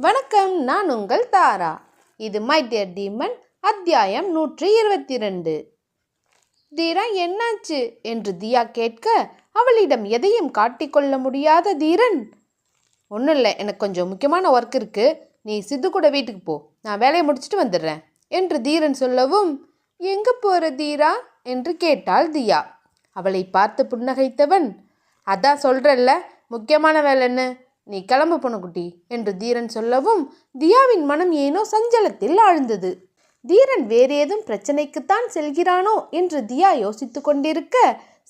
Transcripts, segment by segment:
வணக்கம் நான் உங்கள் தாரா. இது மை டியர் டீமன் அத்தியாயம் நூற்றி இருபத்தி ரெண்டு தீரா என்னாச்சு? என்று தியா கேட்க அவளிடம் எதையும் காட்டிக்கொள்ள முடியாத தீரன். ஒன்றும் இல்லை எனக்கு கொஞ்சம் முக்கியமான ஒர்க் இருக்கு. நீ சித்து கூட வீட்டுக்கு போ. நான் வேலையை முடிச்சுட்டு வந்துடுறேன் என்று தீரன் சொல்லவும் எங்கே போகிற தீரா? என்று கேட்டாள் தியா. அவளை பார்த்து புன்னகைத்தவன் அதான் சொல்கிறல்ல முக்கியமான வேலைன்னு நீ கிளம்பு பொண்ணுக்குட்டி என்று தீரன் சொல்லவும் தியாவின் மனம் ஏனோ சஞ்சலத்தில் ஆழ்ந்தது. தீரன் வேறு ஏதும் பிரச்சனைக்குத்தான் செல்கிறானோ என்று தியா யோசித்து கொண்டிருக்க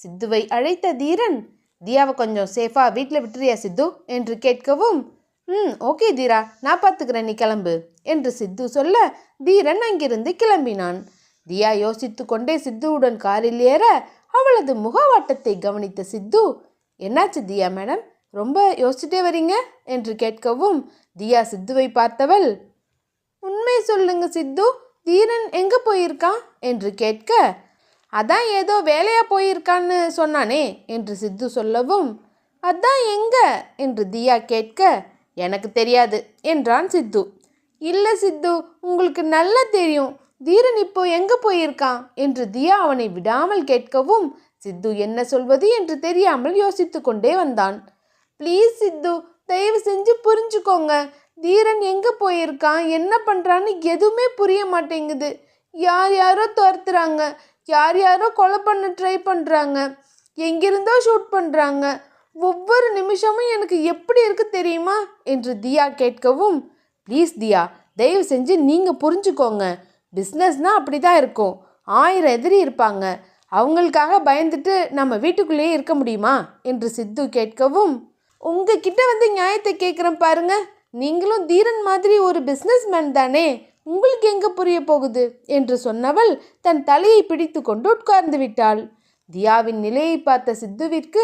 சித்துவை அழைத்த தீரன் தியாவை கொஞ்சம் சேஃபா வீட்டில் விட்டுறியா சித்து? என்று கேட்கவும் ம் ஓகே தீரா நான் பார்த்துக்கிறேன் நீ கிளம்பு என்று சித்து சொல்ல தீரன் அங்கிருந்து கிளம்பினான். தியா யோசித்து கொண்டே சித்துவுடன் காரில் ஏற அவளது முகவாட்டத்தை கவனித்த சித்து என்னாச்சு தியா மேடம்? ரொம்ப யோசிச்சுட்டே வரீங்க? என்று கேட்கவும் தியா சித்துவை பார்த்தவள்? உண்மை சொல்லுங்க சித்து தீரன் எங்க போயிருக்கான்? என்று கேட்க அதான் ஏதோ வேலையா போயிருக்கான்னு சொன்னானே என்று சித்து சொல்லவும் அதான் எங்க? என்று தியா கேட்க எனக்கு தெரியாது என்றான் சித்து. இல்லை சித்து உங்களுக்கு நல்லா தெரியும் தீரன் இப்போ எங்க போயிருக்கான்? என்று தியா அவனை விடாமல் கேட்கவும் சித்து என்ன சொல்வது? என்று தெரியாமல் யோசித்து கொண்டே வந்தான். ப்ளீஸ் சித்து தயவு செஞ்சு புரிஞ்சுக்கோங்க. தீரன் எங்கே போயிருக்கான்? என்ன பண்ணுறான்னு எதுவுமே புரிய மாட்டேங்குது. யார் யாரோ துரத்துறாங்க. யார் யாரோ கொலை பண்ண ட்ரை பண்ணுறாங்க எங்கிருந்தோ ஷூட் பண்ணுறாங்க ஒவ்வொரு நிமிஷமும் எனக்கு எப்படி இருக்கு தெரியுமா? என்று தியா கேட்கவும் ப்ளீஸ் தியா தயவு செஞ்சு நீங்கள் புரிஞ்சுக்கோங்க. பிஸ்னஸ்னால் அப்படி தான் இருக்கும். ஆயிரம் எதிரி இருப்பாங்க. அவங்களுக்காக பயந்துட்டு நம்ம வீட்டுக்குள்ளேயே இருக்க முடியுமா? என்று சித்து கேட்கவும் உங்ககிட்ட வந்து நியாயத்தை கேட்குறேன் பாருங்க. நீங்களும் தீரன் மாதிரி ஒரு பிஸ்னஸ்மேன் தானே. உங்களுக்கு எங்கே புரிய போகுது? என்று சொன்னவள் தன் தலையை பிடித்து கொண்டு உட்கார்ந்து விட்டாள். தியாவின் நிலையை பார்த்த சித்துவிற்கு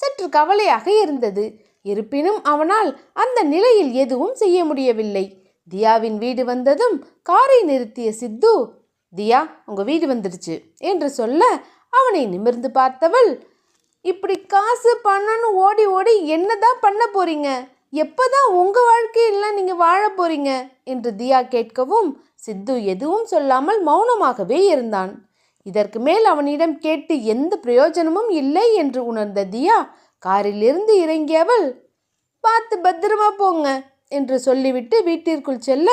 சற்று கவலையாக இருந்தது. இருப்பினும் அவனால் அந்த நிலையில் எதுவும் செய்ய முடியவில்லை. தியாவின் வீடு வந்ததும் காரை நிறுத்திய சித்து தியா உங்கள் வீடு வந்துடுச்சு என்று சொல்ல அவனை நிமிர்ந்து பார்த்தவள் இப்படி காசு பணம்னு ஓடி ஓடி என்னதான் பண்ண போறீங்க? எப்போதான் உங்க வாழ்க்கையெல்லாம் நீங்க வாழ போறீங்க? என்று தியா கேட்கவும் சித்து எதுவும் சொல்லாமல் மௌனமாகவே இருந்தான். இதற்கு மேல் அவனிடம் கேட்டு எந்த பிரயோஜனமும் இல்லை என்று உணர்ந்த தியா காரிலிருந்து இறங்கியவள் பார்த்து பத்திரமா போங்க என்று சொல்லிவிட்டு வீட்டிற்குள் செல்ல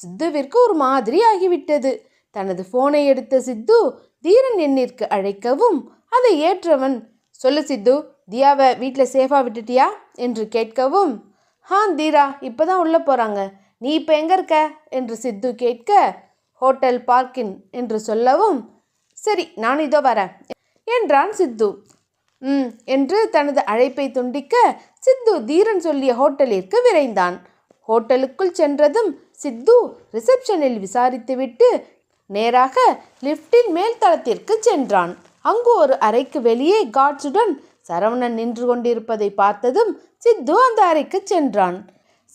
சித்துவிற்கு ஒரு மாதிரி ஆகிவிட்டது. தனது போனை எடுத்த சித்து தீரன் எண்ணிற்கு அழைக்கவும் அதை ஏற்றவன் சொல்லு சித்து தியாவை வீட்டில் சேஃபாக விட்டுட்டியா? என்று கேட்கவும் ஹா தீரா இப்போ தான் உள்ளே போகிறாங்க நீ இப்போ எங்கே இருக்க? என்று சித்து கேட்க ஹோட்டல் பார்க்கின் என்று சொல்லவும் சரி நான் இதோ வரேன் என்றான் சித்து. ம் என்று தனது அழைப்பை துண்டிக்க சித்து தீரன் சொல்லிய ஹோட்டலிற்கு விரைந்தான். ஹோட்டலுக்குள் சென்றதும் சித்து ரிசப்ஷனில் விசாரித்துவிட்டு நேராக லிஃப்டின் மேல்தளத்திற்கு சென்றான். அங்கு ஒரு அறைக்கு வெளியே காட்ஸுடன் சரவணன் நின்று கொண்டிருப்பதை பார்த்ததும் சித்து அந்த அறைக்கு சென்றான்.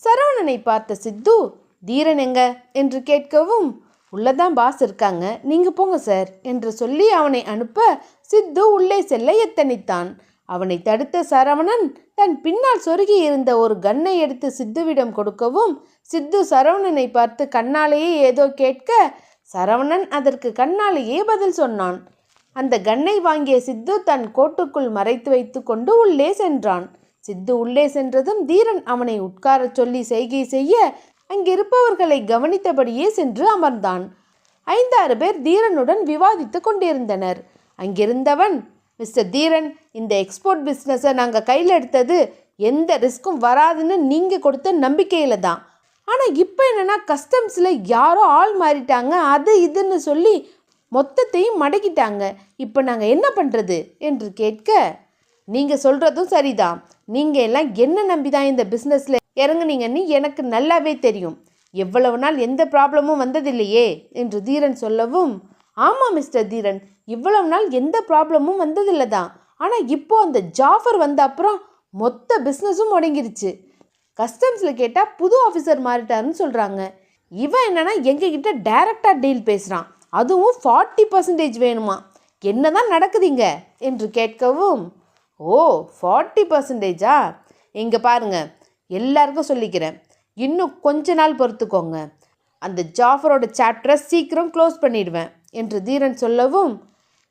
சரவணனை பார்த்த சித்து தீரன் எங்க? என்று கேட்கவும் உள்ளதான் பாஸ் இருக்காங்க. நீங்க போங்க சார் என்று சொல்லி அவனை அனுப்ப சித்து உள்ளே செல்ல எத்தனித்தான். அவனை தடுத்த சரவணன் தன் பின்னால் சொருகி இருந்த ஒரு கன்னை எடுத்து சித்துவிடம் கொடுக்கவும் சித்து சரவணனை பார்த்து கண்ணாலேயே ஏதோ கேட்க சரவணன் அதற்கு கண்ணாலேயே பதில் சொன்னான். அந்த கன்னை வாங்கிய சித்து தன் கோட்டுக்குள் மறைத்து வைத்து கொண்டு உள்ளே சென்றான். சித்து உள்ளே சென்றதும் தீரன் அவனை உட்காரச் சொல்லி செய்கை செய்ய அங்கிருப்பவர்களை கவனித்தபடியே சென்று அமர்ந்தான். ஐந்தாறு பேர் தீரனுடன் விவாதித்து கொண்டிருந்தனர். அங்கிருந்தவன் மிஸ்டர் தீரன் இந்த எக்ஸ்போர்ட் பிஸ்னஸை நாங்கள் கையில் எடுத்தது எந்த ரிஸ்க்கும் வராதுன்னு நீங்கள் கொடுத்த நம்பிக்கையில் தான். ஆனால் இப்போ என்னென்னா கஸ்டம்ஸில் யாரோ ஆள் மாறிட்டாங்க அது இதுன்னு சொல்லி மொத்தத்தையும் மடக்கிட்டாங்க. இப்போ நாங்கள் என்ன பண்ணுறது என்று கேட்க நீங்கள் சொல்கிறதும் சரிதான். நீங்கள் எல்லாம் என்ன நம்பி தான் இந்த பிஸ்னஸில் இறங்குனீங்கன்னு எனக்கு நல்லாவே தெரியும். எவ்வளவு நாள் எந்த ப்ராப்ளமும் வந்ததில்லையே என்று தீரன் சொல்லவும் ஆமாம் மிஸ்டர் தீரன். இவ்வளவு நாள் எந்த ப்ராப்ளமும் வந்ததில்லை தான் ஆனால் இப்போ அந்த ஜாஃபர் வந்த அப்புறம் மொத்த பிஸ்னஸும் முடங்கிருச்சு. கஸ்டம்ஸில் கேட்டால் புது ஆஃபீஸர் மாறிட்டாருன்னு சொல்கிறாங்க இவன் என்னன்னா எங்ககிட்ட டைரக்டாக டீல் பேசுகிறான் அதுவும் ஃபார்ட்டி பர்சன்டேஜ் வேணுமா? என்னதான் நடக்குதுங்க? என்று கேட்கவும் ஓ ஃபார்ட்டி பர்சன்டேஜா இங்கே பாருங்க எல்லாருக்கும் சொல்லிக்கிறேன். இன்னும் கொஞ்ச நாள் பொறுத்துக்கோங்க. அந்த ஜாஃபரோட சாப்டரை சீக்கிரம் க்ளோஸ் பண்ணிடுவேன் என்று தீரன் சொல்லவும்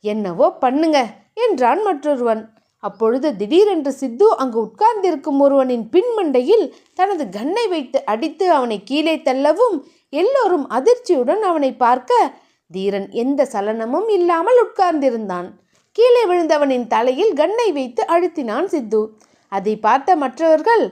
என்னவோ பண்ணுங்க என்றான் மற்றொருவன். அப்பொழுது திடீரென்று சித்து அங்கு உட்கார்ந்திருக்கும் ஒருவனின் பின்மண்டையில் தனது கன்னை வைத்து அடித்து அவனை கீழே தள்ளவும் எல்லோரும் அதிர்ச்சியுடன் அவனை பார்க்க தீரன் எந்த சலனமும் இல்லாமல் உட்கார்ந்திருந்தான். கீழே விழுந்தவனின் தலையில் கன்னை வைத்து அழுத்தினான் சித்து. அதை பார்த்த மற்றவர்கள்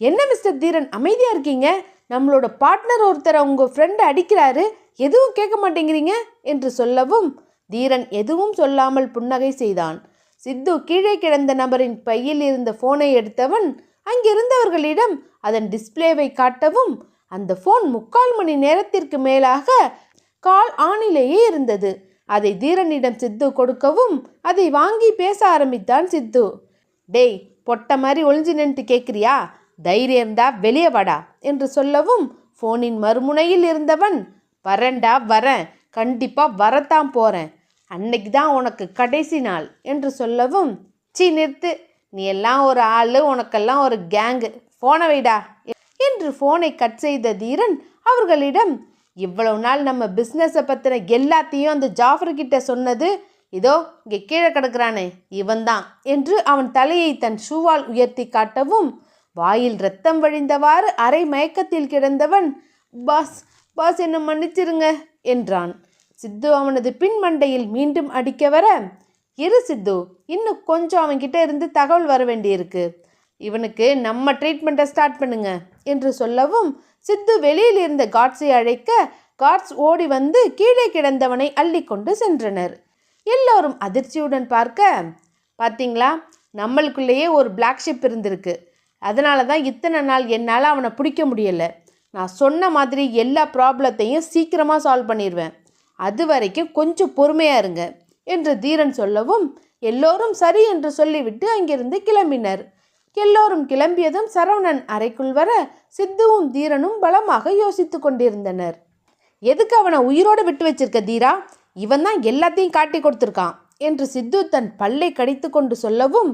என்ன மிஸ்டர் தீரன் அமைதியாக இருக்கீங்க? நம்மளோட பார்ட்னர் ஒருத்தரை உங்கள் ஃப்ரெண்டை அடிக்கிறாரு. எதுவும் கேட்க மாட்டேங்கிறீங்க? என்று சொல்லவும் தீரன் எதுவும் சொல்லாமல் புன்னகை செய்தான். சித்து கீழே கிடந்த நபரின் பையில் இருந்த ஃபோனை எடுத்தவன் அங்கிருந்தவர்களிடம் அதன் டிஸ்பிளேவை காட்டவும் அந்த ஃபோன் முக்கால் மணி நேரத்திற்கு மேலாக கால் ஆணிலேயே இருந்தது. அதை தீரனிடம் சித்து கொடுக்கவும் அதை வாங்கி பேச ஆரம்பித்தான் சித்து. டேய் பொட்ட மாதிரி ஒளிஞ்சு நின்று கேட்குறியா தைரியம் இருந்தா வெளியே வாடா என்று சொல்லவும் ஃபோனின் மறுமுனையில் இருந்தவன் வரேன்டா வரேன். கண்டிப்பாக வரத்தான் போகிறேன் அன்னைக்கு தான் உனக்கு கடைசி நாள் என்று சொல்லவும் சீ நிறுத்து. நீ எல்லாம் ஒரு ஆள் உனக்கெல்லாம் ஒரு கேங்கு. ஃபோனை வைடா என்று ஃபோனை கட் செய்த தீரன் அவர்களிடம் இவ்வளவு நாள் நம்ம பிஸ்னஸை பற்றின எல்லாத்தையும் அந்த ஜாஃபர்கிட்ட சொன்னது இதோ இங்கே கீழே கிடக்கிறானே இவன்தான் என்று அவன் தலையை தன் ஷூவால் உயர்த்தி காட்டவும் வாயில் ரத்தம் வழிந்தவாறு அரை மயக்கத்தில் கிடந்தவன் பாஸ் பாஸ் என்னை மன்னிச்சிருங்க என்றான். சித்து அவனது பின் மண்டையில் மீண்டும் அடிக்க வர இரு சித்து இன்னும் கொஞ்சம் அவன்கிட்ட இருந்து தகவல் வர வேண்டியிருக்கு. இவனுக்கு நம்ம ட்ரீட்மெண்ட்டை ஸ்டார்ட் பண்ணுங்க என்று சொல்லவும் சித்து வெளியில் இருந்த காட்ஸை அழைக்க காட்ஸ் ஓடி வந்து கீழே கிடந்தவனை அள்ளிக்கொண்டு சென்றனர். எல்லோரும் அதிர்ச்சியுடன் பார்க்க பார்த்தீங்களா? நம்மளுக்குள்ளேயே ஒரு பிளாக் ஷிப் இருந்திருக்கு. அதனால தான் இத்தனை நாள் என்னால் அவனை பிடிக்க முடியலை. நான் சொன்ன மாதிரி எல்லா ப்ராப்ளத்தையும் சீக்கிரமாக சால்வ் பண்ணிடுவேன் அது வரைக்கும் கொஞ்சம் பொறுமையாக இருங்க என்று தீரன் சொல்லவும் எல்லோரும் சரி என்று சொல்லிவிட்டு அங்கிருந்து கிளம்பினர். எல்லோரும் கிளம்பியதும் சரவணன் அறைக்குள் வர சித்துவும் தீரனும் பலமாக யோசித்து கொண்டிருந்தனர். எதுக்கு அவனை உயிரோடு விட்டு வச்சிருக்க தீரா? இவன் தான் எல்லாத்தையும் காட்டி கொடுத்துருக்கான் என்று சித்து தன் பல்லை கடித்து கொண்டு சொல்லவும்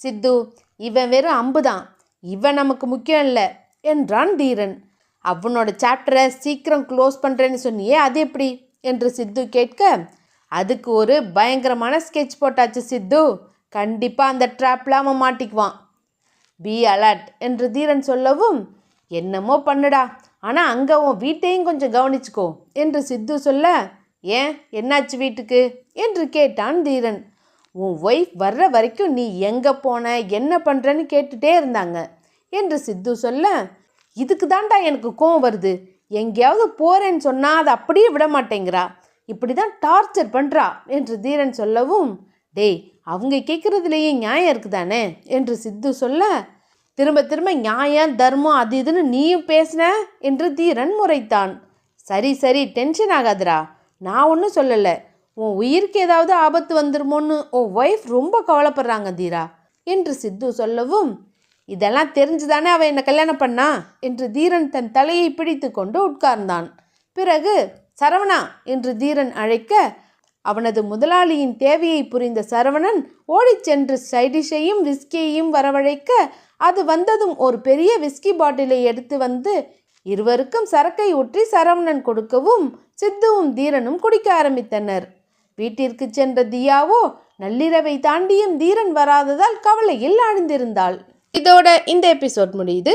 சித்து இவன் வெறும் அம்புதான் இவன் நமக்கு முக்கியம் இல்லை என்றான் தீரன். அவனோட சாப்டரை சீக்கிரம் க்ளோஸ் பண்ணுறேன்னு சொன்னியே அது எப்படி? என்று சித்து கேட்க அதுக்கு ஒரு பயங்கரமான ஸ்கெட்ச் போட்டாச்சு சித்து. கண்டிப்பாக அந்த ட்ராப்பில் அவன் மாட்டிக்குவான். பி அலர்ட் என்று தீரன் சொல்லவும் என்னமோ பண்ணுடா. ஆனால் அங்கே உன் வீட்டையும் கொஞ்சம் கவனிச்சுக்கோ என்று சித்து சொல்ல ஏன்? என்னாச்சு வீட்டுக்கு? என்று கேட்டான் தீரன். உன் ஒய்ஃப் வர்ற வரைக்கும் நீ எங்கே போன என்ன பண்ணுறன்னு கேட்டுட்டே இருந்தாங்க என்று சித்து சொல்ல இதுக்கு தான்டா எனக்கு கோவம் வருது. எங்கேயாவது போகிறேன்னு சொன்னால் அதை அப்படியே விட மாட்டேங்கிறா. இப்படி தான் டார்ச்சர் பண்ணுறா என்று தீரன் சொல்லவும் டேய் அவங்க கேட்குறதுலேயே நியாயம் இருக்குதானே? என்று சித்து சொல்ல திரும்ப திரும்ப நியாயம் தர்மம் அது இதுன்னு நீயும் பேசின? என்று தீரன் முறைத்தான். சரி சரி டென்ஷன் ஆகாதுடா. நான் ஒன்றும் சொல்லலை. உன் உயிருக்கு ஏதாவது ஆபத்து வந்துருமோன்னு உன் ஒய்ஃப் ரொம்ப கவலைப்படுறாங்க தீரா என்று சித்து சொல்லவும் இதெல்லாம் தெரிஞ்சுதானே அவன் என்னை கல்யாணம் பண்ணா? என்று தீரன் தன் தலையை பிடித்து கொண்டு உட்கார்ந்தான். பிறகு சரவணா என்று தீரன் அழைக்க அவனது முதலாளியின் தேவையை புரிந்த சரவணன் ஓடிச் சென்று சைடிஷையும் விஸ்கியையும் வரவழைக்க அது வந்ததும் ஒரு பெரிய விஸ்கி பாட்டிலை எடுத்து வந்து இருவருக்கும் சரக்கை ஊற்றி சரவணன் கொடுக்கவும் சித்துவும் தீரனும் குடிக்க ஆரம்பித்தனர். வீட்டிற்கு சென்ற தியாவோ நள்ளிரவை தாண்டியும் தீரன் வராததால் கவலையில் ஆழ்ந்திருந்தாள். இதோட இந்த எபிசோட் முடியுது.